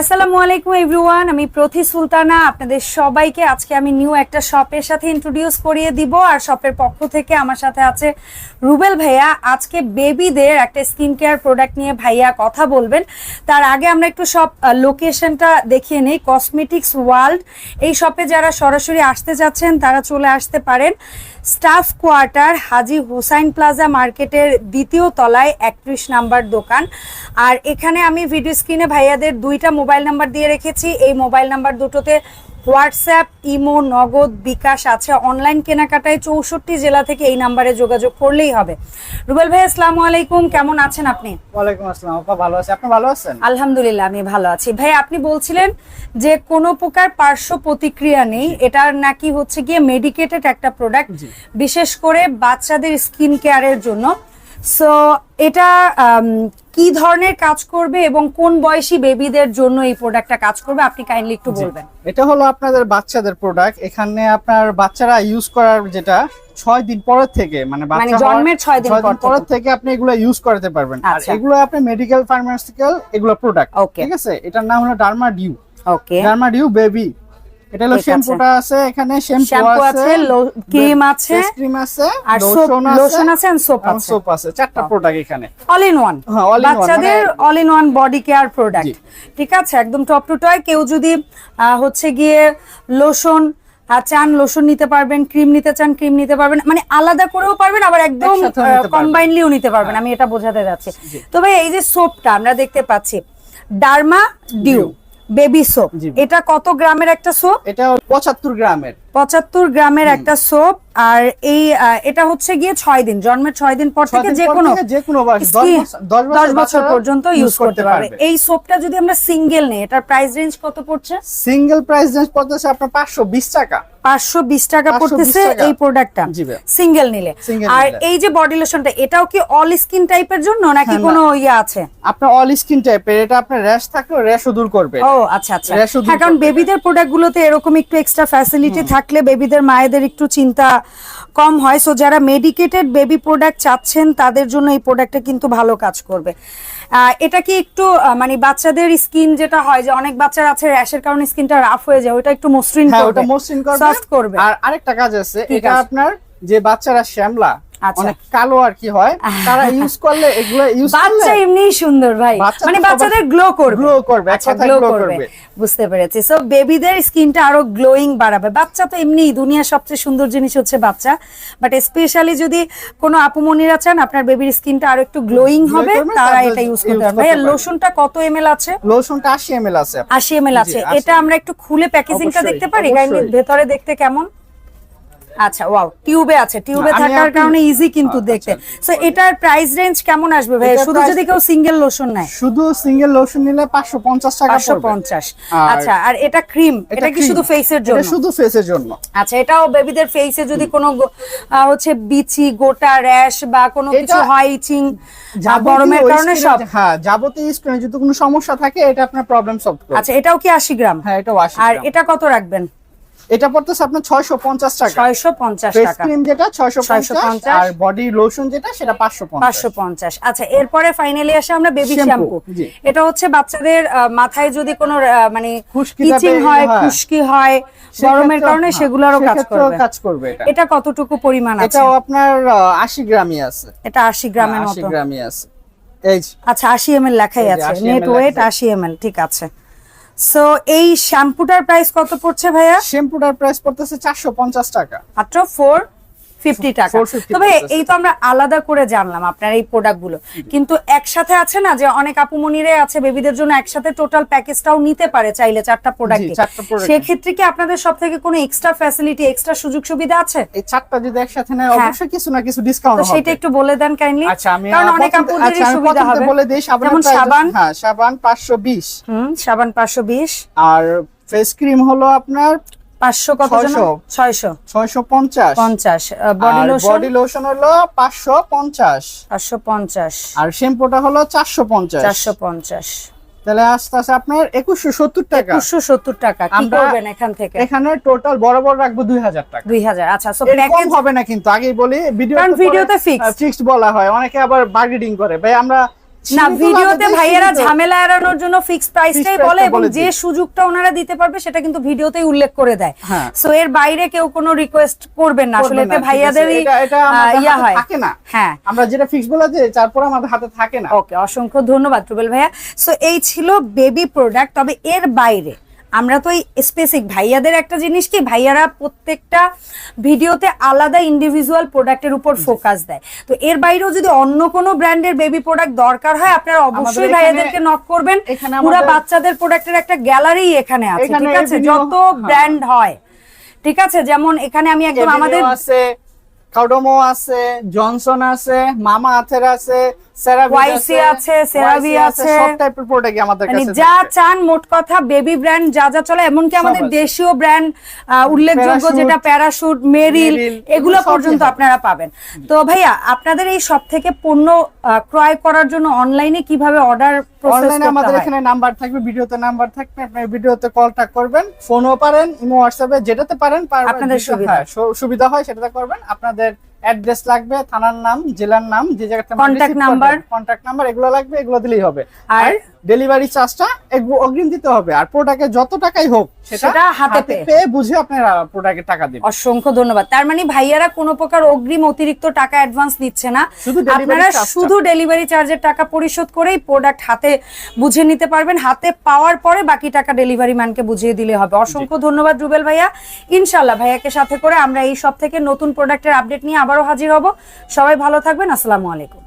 আসসালামু আলাইকুম এভরিওয়ান আমি প্রতি সুলতানা। আপনাদের সবাইকে আজকে আমি নিউ একটা শপের সাথে ইন্ট্রোডিউস করিয়ে দিব। আর শপের পক্ষ থেকে আমার সাথে আছে রুবেল ভাইয়া। আজকে বেবিদের একটা স্কিন কেয়ার প্রোডাক্ট নিয়ে ভাইয়া কথা বলবেন। তার আগে আমরা একটু সব লোকেশনটা দেখিয়ে নেই। কসমেটিক্স ওয়ার্ল্ড এই শপে যারা সরাসরি আসতে যাচ্ছেন, তারা চলে আসতে পারেন। Staff quarter Haji Hussain plaza মার্কেটের দ্বিতীয় তলায় একত্রিশ নাম্বার দোকান। আর এখানে আমি ভিডিও স্ক্রিনে ভাইয়াদের দুইটা মোবাইল নাম্বার দিয়ে রেখেছি। এই মোবাইল নাম্বার দুটোতে হোয়াটসঅ্যাপ ইমো নগদ বিকাশ আছে। অনলাইন কেনাকাটায় চৌষট্টি জেলা থেকে এই নাম্বারে যোগাযোগ করলেই হবে। রুবেল ভাই আসসালামু আলাইকুম। কেমন আছেন আপনি? ওয়ালাইকুম আসসালাম। আপা ভালো আছি? আপনি ভালো আছেন? আলহামদুলিল্লাহ আমি ভালো আছি। ভাই আপনি বলছিলেন যে কোনো প্রকার পার্শ্ব প্রতিক্রিয়া নেই। এটার নাকি হচ্ছে গিয়ে মেডিকেটেড একটা প্রোডাক্ট বিশেষ করে বাচ্চাদের স্কিন কেয়ারের জন্য। সো এটা কি ধরনের কাজ করবে এবং কোন বয়সী বেবিদের জন্য এই প্রোডাক্টটা কাজ করবে আপনি কাইন্ডলি একটু বলবেন। এটা হলো আপনাদের বাচ্চাদের প্রোডাক্ট এখানে আপনার বাচ্চারা ইউজ করার যেটা ছয় দিন পরের থেকে মানে বাচ্চা জন্মের ছয় দিন পর থেকে। পরের থেকে। আপনি এগুলো ইউজ করতে পারবেন। আর আচ্ছা। এগুলো আপনি মেডিকেল ফার্মাসিউটিক্যাল এগুলো প্রোডাক্ট. ঠিক আছে? এটার নাম হলো Derma Dew okay Derma Dew baby এটা হলো শ্যাম্পুটা আছে এখানে শ্যাম্পু আছে ক্রিম আছে ক্রিম আছে আর লোশন আছে আর সোপ আছে। সোপ আছে চারটা প্রোডাক্ট এখানে। অল ইন ওয়ান হ্যাঁ, বাচ্চাদের all in one body care product ঠিক আছে? একদম টপ টু টয় কেউ যদি হচ্ছে গিয়ে লোশন চান লোশন নিতে পারবেন ক্রিম নিতে চান ক্রিম নিতে পারবেন মানে আলাদা করেও পারবেন আবার একদম। কম্বাইনলিও নিতে পারবেন আমি এটা বোঝাতে যাচ্ছি। তো ভাই এই যে সোপটা আমরা দেখতে পাচ্ছি। Derma Dew baby soap. এটা কত গ্রামের একটা সোপ? এটা পঁচাত্তর গ্রামের। পঁচাত্তর গ্রামের একটা সোপ আর এই এটা হচ্ছে গিয়ে ছয় দিন জন্মের ছয় দিন পর থেকে যে কোনো থেকে দশ বছর- পর্যন্ত ইউজ করতে পারবে। এই সোপটা যদি আমরা সিঙ্গেল নেই এটার প্রাইস রেঞ্জ কত পড়ছে? সিঙ্গেল প্রাইস রেঞ্জ পড়তেছে আপনার পাঁচশো বিশ টাকা। পাঁচশো বিশ টাকা পড়তেছে এই প্রোডাক্টটা সিঙ্গেল নিলে। আর এই যে বডি লোশনটা এটাও কি অল স্কিন টাইপের জন্য নাকি হ্যাঁ, কোনো ইয়ে আছে? আপনার অল স্কিন টাইপের এটা আপনার র্যাশ থাকলেও র্যাশও দূর করবে। ও আচ্ছা আচ্ছা। হ্যাঁ কারণ। বেবিদের প্রোডাক্ট গুলোতে এরকম একটু এক্সট্রা ফ্যাসিলিটি থাকলে বেবিদের মায়েদের একটু চিন্তা কম হয়। সো যারা মেডিকেটেড বেবি প্রোডাক্ট চাচ্ছেন তাদের জন্য এই প্রোডাক্টটা কিন্তু ভালো কাজ করবে। এটা কি একটু মানে বাচ্চাদের স্কিন যেটা হয় যে অনেক বাচ্চার আছে র্যাশের কারণে স্কিনটা রাফ হয়ে যায় ওটা একটু মসৃণ হ্যাঁ করবে। মসৃণ করবে। আর আরেকটা কাজ আছে এটা আপনার যে বাচ্চারা শ্যামলা। অনেক কালো আর কি হয়। তারা ইউজ করলে এগুলো ইউজ বাচ্চা এমনিই সুন্দর ভাই। মানে বাচ্চাদের গ্লো করবে। Glow করবে, আচ্ছা গ্লো করবে। বুঝতে পেরেছি। সো বেবিদের স্কিনটা আরও গ্লোয়িং বাড়াবে। বাচ্চা তো এমনি দুনিয়ার সবচেয়ে সুন্দর জিনিস হচ্ছে বাচ্চা। বাট স্পেশালি যদি কোনো আপুমনিরা চান আপনার বেবির স্কিনটা আরও একটু গ্লোয়িং হবে তারা এটা ইউজ করতে পারবে। ভাইয়া। লোশনটা কত এমএল আছে? লোশনটা আশি এম এল আছে। আশি এমএল আছে। এটা আমরা একটু খুলে প্যাকেজিংটা দেখতে পারি অবশ্যই। ভেতরে দেখতে কেমন? আচ্ছা ওয়াও টিউবে আছে। টিউবে থাকার কারণে ইজি কিন্তু আচ্ছা। দেখতে। সো এটার প্রাইস রেঞ্জ কেমন আসবে ভাই শুধু যদি কেউ সিঙ্গেল লোশন নেয়। শুধু সিঙ্গেল লোশন নিলে পাঁচশো পঞ্চাশ টাকা পাঁচশো পড়বে। পঞ্চাশ। আর আচ্ছা আর এটা ক্রিম এটা কি শুধু ফেসের এটা জন্য? শুধু ফেসের জন্য। আচ্ছা এটাও বেবিদের ফেসে যদি কোনো হচ্ছে বিচি গোটা র্যাশ বা কোনো কিছু হয় ইচিং গরমের কারণে সব হ্যাঁ যাবতীয় স্কিনে যদি কোনো সমস্যা থাকে এটা আপনার প্রবলেম সলভ করবে। আচ্ছা এটাও কি আশি গ্রাম? হ্যাঁ এটাও আশি আর এটা কত রাখবেন? এটা পড়তেছে আপনার ছয়শো পঞ্চাশ টাকা। ছয়শো পঞ্চাশ ফেস টাকা। ক্রিম যেটা ছয়শো 650 পঞ্চাশ। আর বডি লোশন যেটা সেটা পাঁচশো পঞ্চাশ। পাঁচশো পঞ্চাশ। আচ্ছা এরপরে ফাইনালি আসে আমরা বেবি শ্যাম্পু এটা হচ্ছে বাচ্চাদের মাথায় যদি কোনো মানে খুশকি ইচিং হয় হ্যাঁ। খুশকি হয় গরমের কারণে সেগুলোরও কাজ করবে। কাজ করবে এটা। এটা কতটুকু পরিমাণ আছে? এটাও আপনার আশি গ্রামই আছে। এটা আশি গ্রামের আশি মতো। গ্রামই আছে। এই আচ্ছা আশি এম এল লেখাই আছে। নেট ওয়েট লেখা আশি এম এল ঠিক আছে। সো এই শ্যাম্পুটার প্রাইস কত পড়ছে ভাইয়া? শ্যাম্পুটার প্রাইস পড়তেছে চারশো পঞ্চাশ টাকা। মাত্র ফোর ফিফটি টাকা। তবে এই তো আমরা আলাদা করে জানলাম আপনার এই প্রোডাক্টগুলো কিন্তু একসাথে আছে না যে অনেক আপুমনিরে আছে বেবিদের জন্য একসাথে টোটাল প্যাকেজটাও নিতে পারে চাইলে চারটা প্রোডাক্ট। সেক্ষেত্রে কি আপনাদের সব থেকে কোনো এক্সট্রা ফ্যাসিলিটি এক্সট্রা সুযোগ সুবিধা আছে? এই চারটা যদি একসাথে নেয় হ্যাঁ। অবশ্যই কিছু না কিছু ডিসকাউন্ট হবে। সেটা একটু বলে দেন কাইন্ডলি আচ্ছা আমি কারণ অনেক আপুদেরই আচ্ছা, সুবিধা হবে। বলে দিই সাবানের সাবান। হ্যাঁ সাবান পাঁচশো বিশ। হুম সাবান পাঁচশো বিশ। আর ফেস ক্রিম হলো আপনার পাঁচশো কত ছয়শো। ছয়শো। পঞ্চাশ। পঞ্চাশ। বডি লোশন বডি লোশন হলো পাঁচশো পঞ্চাশ। পাঁচশো পঞ্চাশ। আর শ্যাম্পুটা হলো চারশো পঞ্চাশ। চারশো পঞ্চাশ। তাহলে আস্তে আস্তে আপনার একুশশো সত্তর টাকা। একুশশো সত্তর টাকা। কি করবেন এখান থেকে? এখানে টোটাল বরাবর রাখব দুই হাজার টাকা। দুই হাজার। আচ্ছা সো প্যাকেজ হবে না কিন্তু। আগেই বলি ভিডিও ভিডিওতে ফিক্সড বলা হয়। অনেকে আবার বার্গেটিং করে। ভাই আমরা না ভিডিওতে ভাইয়েরা ঝামেলা এড়ানোর জন্য ফিক্স প্রাইসটাই বলে এবং যে সুযোগটা ওনারা দিতে পারবে সেটা কিন্তু ভিডিওতেই উল্লেখ করে দেয়। হ্যাঁ। সো এর বাইরে কেউ কোনো রিকোয়েস্ট করবেন না। আসলে এতে ভাইয়াদেরই ইয়া হয়। থাকে না। হ্যাঁ। আমরা যেটা ফিক্স বলা যে তারপর আমাদের হাতে থাকে না। ওকে অসংখ্য ধন্যবাদ রুবেল ভাইয়া। সো এই ছিল বেবি প্রোডাক্ট তবে এর বাইরে আমরা তো এই স্পেসিক ভাইয়াদের একটা জিনিস কি ভাইয়ারা প্রত্যেকটা ভিডিওতে আলাদা ইন্ডিভিজুয়াল প্রোডাক্টের উপর ফোকাস দেয়। তো এর বাইরেও যদি অন্য কোনো ব্র্যান্ডের বেবি প্রোডাক্ট দরকার হয় আপনারা অবশ্যই ভাইয়াদেরকে নক করবেন। পুরো বাচ্চাদের প্রোডাক্টের একটা গ্যালারি এখানে আছে ঠিক আছে? যত। ব্র্যান্ড হয় ঠিক আছে? যেমন এখানে আমি একদম আমাদের আছে কাউডোমো আছে জনসন আছে মামা আথের আছে সেরাভি YC আছে, CeraVe আছে। সব টাইপের প্রোডাক্ট আমাদের মানে কাছে যা চান মোট কথা বেবি ব্র্যান্ড যা যা চলে এমনকি আমাদের দেশীয় ব্র্যান্ড উল্লেখযোগ্য যেটা প্যারাশুট মেরিল এগুলো পর্যন্ত আপনারা পাবেন। তো ভাইয়া আপনাদের এই সব থেকে পণ্য ক্রয় করার জন্য অনলাইনে কীভাবে অর্ডার অনলাইনে আমাদের এখানে নাম্বার থাকবে ভিডিওতে নাম্বার থাকবে আপনি ভিডিওতে কলটা করবেন ফোনও পারেন ইমো হোয়াটসঅ্যাপে যেটাতে পারেন আপনাদের সুবিধা। হ্যাঁ, সুবিধা হয় সেটাতে করবেন। আপনাদের অ্যাড্রেস লাগবে থানার নাম জেলার নাম যে জায়গাতে কন্টাক্ট নাম্বার কন্ট্যাক্ট নাম্বার এগুলো লাগবে এগুলো দিলেই হবে। আর আর ডেলিভারি চার্জটা অগ্রিম দিতে হবে। আর প্রোডাক্টে যত টাকাই হোক সেটা হাতে পেয়ে। বুঝে আপনারা প্রোডাক্টের টাকা দিবেন। অসংখ্য ধন্যবাদ। তার মানে ভাইয়ারা কোনো প্রকার অগ্রিম অতিরিক্ত টাকা অ্যাডভান্স নিচ্ছে না। শুধু আপনারা শুধু ডেলিভারি চার্জের টাকা পরিশোধ করেই প্রোডাক্ট হাতে বুঝে নিতে পারবেন। হাতে পাওয়ার পরে বাকি টাকা ডেলিভারি ম্যানকে বুঝিয়ে দিলে হবে। অসংখ্য ধন্যবাদ রুবেল ভাইয়া। ইনশাল্লাহ ভাইয়াকে সাথে করে আমরা এই সব থেকে নতুন প্রোডাক্টের আপডেট নিয়ে আবারও হাজির হব। সবাই ভালো থাকবেন। আসসালামু আলাইকুম।